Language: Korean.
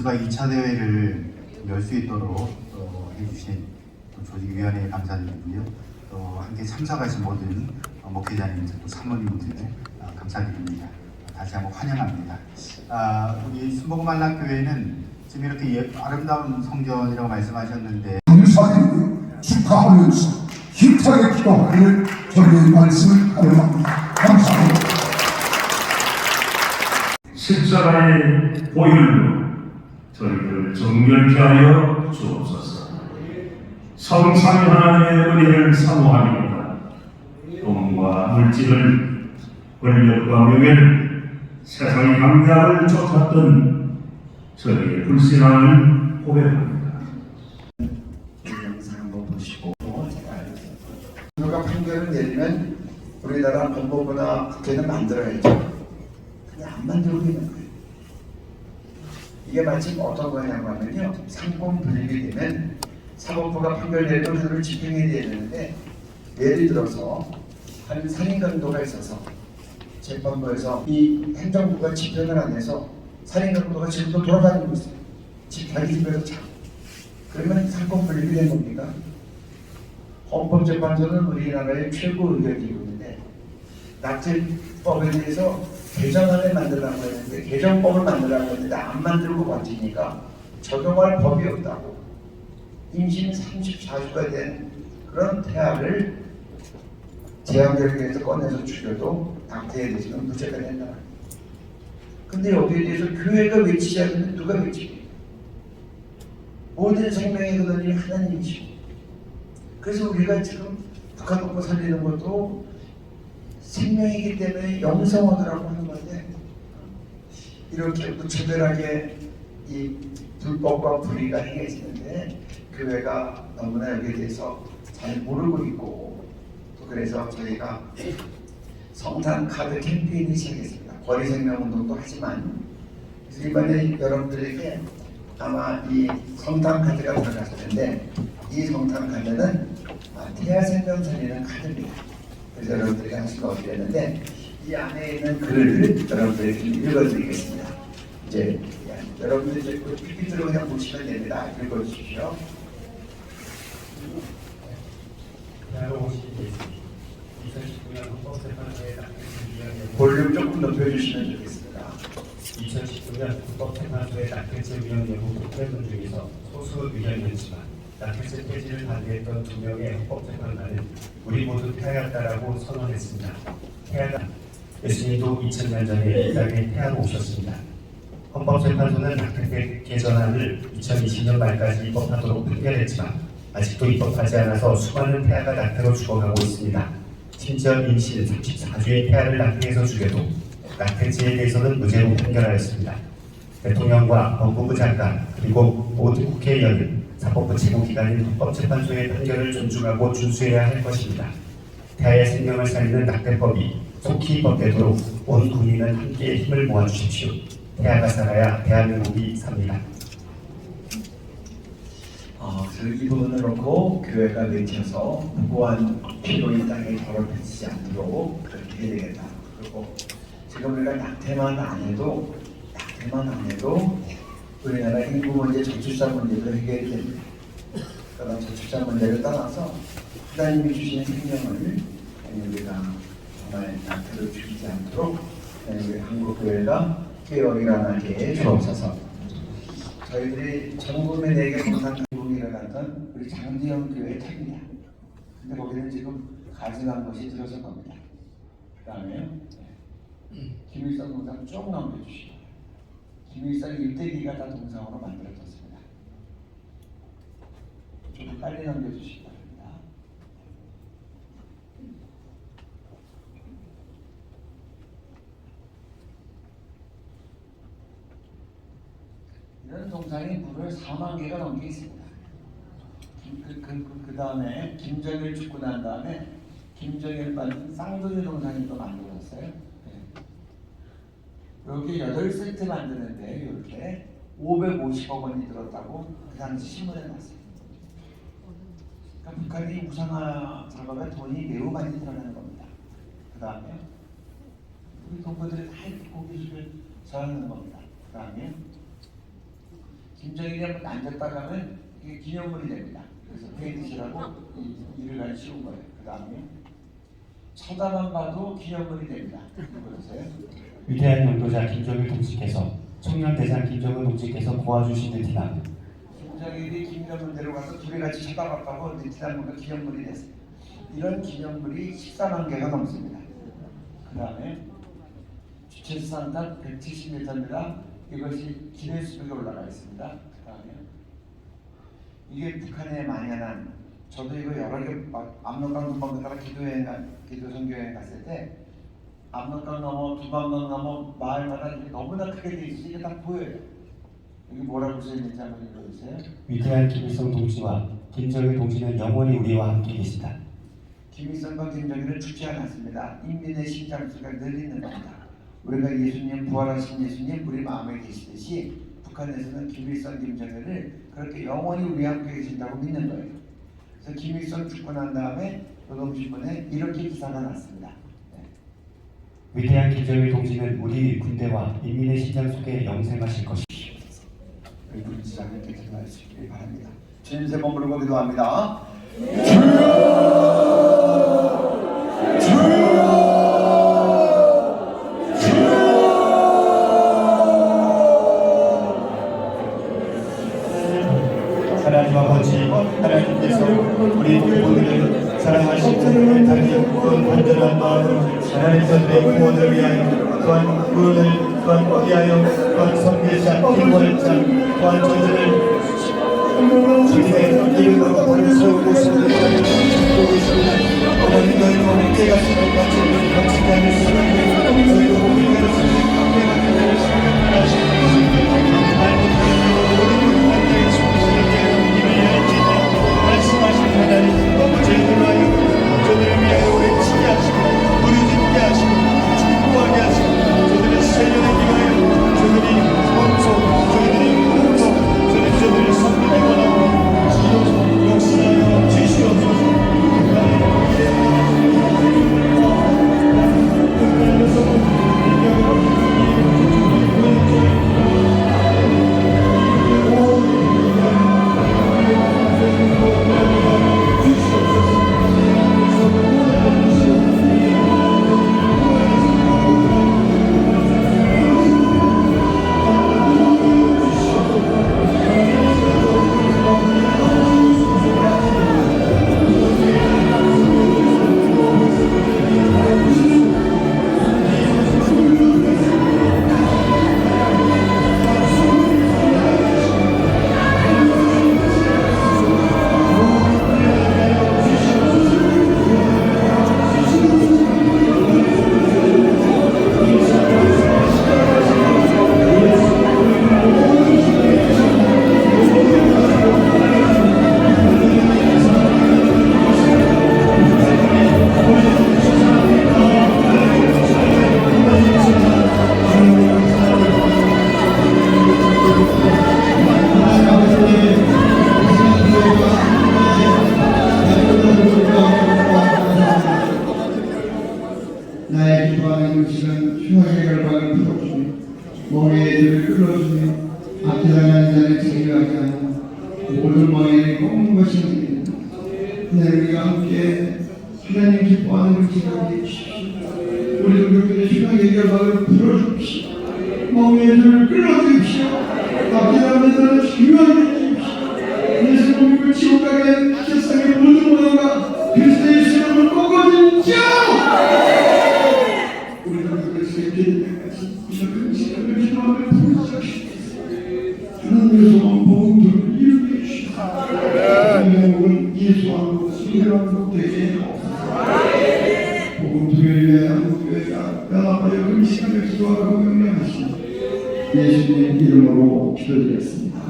미스바 2차 대회를 열 수 있도록 어, 해주신 또 조직위원회에 감사드리고요. 또 함께 참석하신 모든 어, 목회자님들, 또 사모님들 어, 감사드립니다. 다시 한번 환영합니다. 아, 우리 순복음한락교회는 지금 이렇게 예- 아름다운 성전이라고 말씀하셨는데 감사드리며 축하하면서 힘차게 기도하기를 저희의 말씀을 하려합니다. 감사합니다. 십자가의 보혈로 저희를 정결케 하여 주옵소서. 성삼위 하나님의 은혜를 사모하니까 돈과 물질을 권력과 명예를 세상의 감각을 쫓았던 저희의 불신앙을 고백합니다. 영상 한번 보시고. 누가 판결을 내리면 우리나라 법무부나 국회는 만들어야죠. 근데 안 만들고 있는 거예요. 이게 마침 어떤 거냐고 하면요. 상권 분립이 되면 사법부가 판결 내도 그를 집행해야 되는데 예를 들어서 한 살인 강도가 있어서 재판부에서 이 행정부가 집행을 안 해서 살인 강도가 지금도 돌아다니고 있어요. 집 자기 집에서 자. 그러면 상권 분립이 된 겁니까? 헌법재판소는 우리나라의 최고 있는데 낙제법에 대해서 개정안을 만들라고 했는 데 개정법을 만들라고 했는데 안 만들고 버티니까 적용할 법이 없다고 임신 34주가 된 그런 태아를 제왕절개에서 꺼내서 죽여도 낙태에 대해서는 무죄가 된다. 근데 여기에 대해서 교회가 외치지 않으면 누가 외치게? 모든 생명의 근원이 하나님이시고 그래서 우리가 지금 북한 먹고 살리는 것도 생명이기 때문에 영성하더라고 하는 건데 이렇게 무차별하게 이 불법과 불의가 행해지는데 교회가 너무나 여기에 대해서 잘 모르고 있고 또 그래서 저희가 성탄 카드 캠페인을 시작했습니다. 거리 생명 운동도 하지만 이번에 여러분들에게 아마 이 성탄 카드가 들어갔을 텐데 이 성탄 카드는 아, 태아 생명 살리는 카드입니다. 그래서 여러분들이 하실 거 어디랬는데 이 안에 있는 글을 여러분들에게 좀 읽어드리겠습니다. 이제 야, 여러분들 이제 그 PPT로 그냥 보시면 됩니다. 읽어주십시오. 대한민국 2019년 헌법재판소의 낙태죄위원회 볼륨 조금 높여주시면 좋겠습니다. 2019년 헌법재판소의 낙태죄 위원회부 국회의원 중에서 소수 의견이었지만 낙태죄 폐지를 반대했던 두 명의 헌법재판관은 우리 모두 태아였다라고 선언했습니다. 태아가 예수님도 2000년 전에 이 땅에 태아로 오셨습니다. 헌법재판소는 낙태죄 개정안을 2020년 말까지 입법하도록 판결했지만 아직도 입법하지 않아서 수많은 태아가 낙태로 죽어가고 있습니다. 심지어 임신 34주의 태아를 낙태해서 죽여도 낙태죄에 대해서는 무죄로 판결하였습니다. 대통령과 법무부 장관 그리고 모든 국회의원은 사법부 최고기관인 헌법재판소의 판결을 존중하고 준수해야 할 것입니다. 태아의 생명을 살리는 낙태법이 속히 입법되도록 온 국민은 함께 힘을 모아주십시오. 태아가 살아야 대한민국이 삽니다. 어, 이 부분을 놓고 교회가 외쳐서 무고한 피로 이 땅에 더럽혀지지 않도록 그렇게 해야 되겠다. 그리고 지금 우리가 낙태만 안 해도 낙태만 안 해도 우리나라 인구 문제, 저출산 문제도 해결이 됩니다. 그런 저출산 문제를 떠나서 하나님이 주신 생명을 우리가 정말 낙태를 죽이지 않도록 우리 한국 교회가 깨어 일어나게 해 주옵소서. 저희들이 전 국민에게 항상 행복이 일어났던 우리 장지영 교회 탑이냐. 근데 거기는 지금 가증한 것이 들어선 겁니다. 그 다음에요. 김일성 동상 쭉 넘겨주시고. 김일성 일대기가 다 동상으로 만들어졌습니다. 좀 빨리 넘겨주시기 바랍니다. 이런 동상이 무려 4만 개가 넘게 있습니다. 그, 그, 그, 그 다음에 김정일 죽고 난 다음에 김정일 만든 쌍둥이 동상이 또 만들어졌어요. 네. 이렇게 8세트 만드는데 이렇게 550억 원이 들었다고 그 당시 신문에 났어요. 그러니까 북한이 무상화 작업에 돈이 매우 많이 들어가는 겁니다. 그 다음에 우리 동포들이 다 고기술을 전하는 겁니다. 그 다음에 김정일이 한번 앉았다가는 이게 기념물이 됩니다. 그래서 페인트시라고 이- 이를 간 씌운 거예요. 그 다음에 쳐다만 봐도 기념물이 됩니다. 보세요. 위대한 영도자 김정일 동지께서 청년대장 김정은 동지께서 도와주신 듯이나 김정일이 김정은 데려가서 둘이 같이 쳐다봤다고 느티나무가 기념물이 됐어요. 이런 기념물이 14만 개가 넘습니다. 그 다음에 주체수산단 170m입니다. 이것이 기내수벽에 올라가 있습니다. 그 다음에 이게 북한에 만연한 저도 이거 여러 개막 압록강 두번 가다가 기도여행 가, 기도 선교여행 갔을 때 압록강 넘어 두번강 넘어 마을마다 이게 너무나 크게 돼 있어서 이게 다 보여요. 여기 뭐라고 써 있는지 한번 읽어주세요. 위대한 김일성 동지와 김정일 동지는 영원히 우리와 함께 계시다. 김일성과 김정일은 죽지 않았습니다. 인민의 심장수가 늘 있는 겁니다. 우리가 예수님 부활하신 예수님 우리 마음에 계시듯이 북한에서는 김일성, 김정일을 그렇게 영원히 우리 함께 계신다고 믿는 거예요. 그래서 김일성 죽고 난 다음에 노동신문에 이렇게 기사가 났습니다. 네. 위대한 김정일 동지는 우리 군대와 인민의 심장 속에 영생하실 것이다. 우리 지장님께 기도하시기 바랍니다. 주님 세 번 부르고 기도합니다. 하 우리 부모들을 사랑하시는 다리 온 간절한 마음으로 하나님 선의 구원을 위하여 또한 구원을 또한 위하여 또한 성계자 기원장 또한 저들을 주님의 이름으로 부르시고 소리하여 기도고 있습니다 하나님 너희와 함께 가시는 같이 같 것은 휴학의 결박을 풀어주며 멍에의 줄을 끌어주며 앞지당하는 자를 자유하게 하며 모든 멍에를 꺾는 것이 됩니다. 네, 우리가 함께 하나님 기뻐하는 그 기도하게 해주십시오. 우리 동료들의 휴학의 결박을 풀어주십시오. 멍에의 줄을 끌어주십시오. 예수 안으로 승리하는 되게 하옵소서. 복음 두개를 위하여 한국 교회가 연합하여 그 시간을 기도하라고 명령하시니 예수님 이름으로 기도드렸습니다.